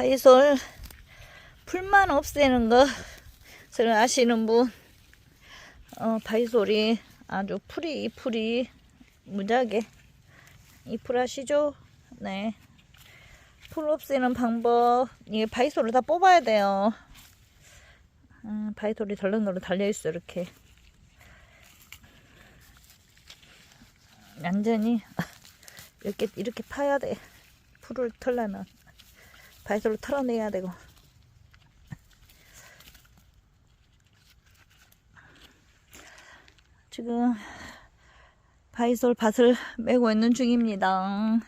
바이솔 풀만 없애는 것을 아시는 분, 어, 바이솔이 아주 풀이, 이 풀이 무지하게 이풀 아시죠? 네. 풀 없애는 방법, 이게 바이솔을 다 뽑아야 돼요. 음, 바이솔이 덜렁덜렁 달려있어, 이렇게. 완전히 이렇게, 이렇게 파야 돼. 풀을 털려면. 바이솔로 털어내야 되고. 지금 바이솔 밭을 메고 있는 중입니다.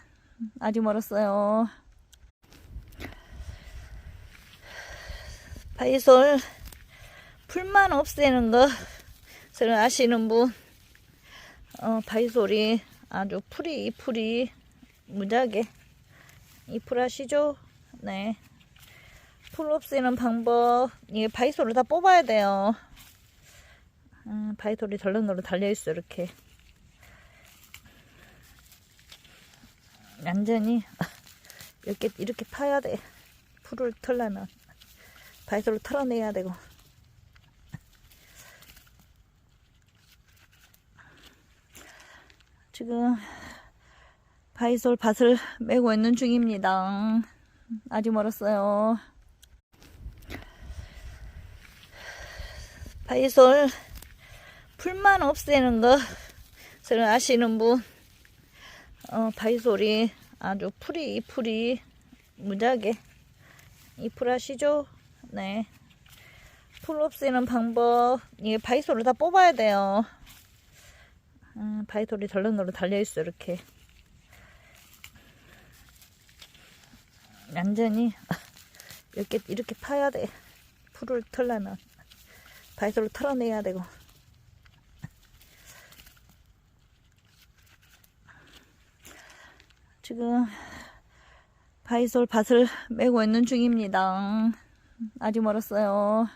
아직 멀었어요. 바이솔 풀만 없애는 것을 아시는 분, 어, 바이솔이 아주 풀이, 이 풀이 무지하게 이풀 아시죠? 네. 풀 없애는 방법, 이게 바이솔을 다 뽑아야 돼요. 음, 바이솔이 덜렁덜렁 달려있어, 이렇게. 완전히 이렇게, 이렇게 파야 돼. 풀을 털려면. 바이솔로 털어내야 되고. 지금 바이솔 밭을 메고 있는 중입니다. 아직 멀었어요. 바이솔 풀만 없애는 것을 아시는 분, 어, 바이솔이 아주 풀이, 이 풀이 무지하게 이풀 아시죠? 네. 풀 없애는 방법, 이게 바이솔을 다 뽑아야 돼요. 음, 바이솔이 덜렁덜렁 달려있어, 이렇게. 완전히 이렇게, 이렇게 파야 돼. 풀을 털려면. 바이솔로 털어내야 되고. 지금 바이솔 밭을 메고 있는 중입니다. 아직 멀었어요.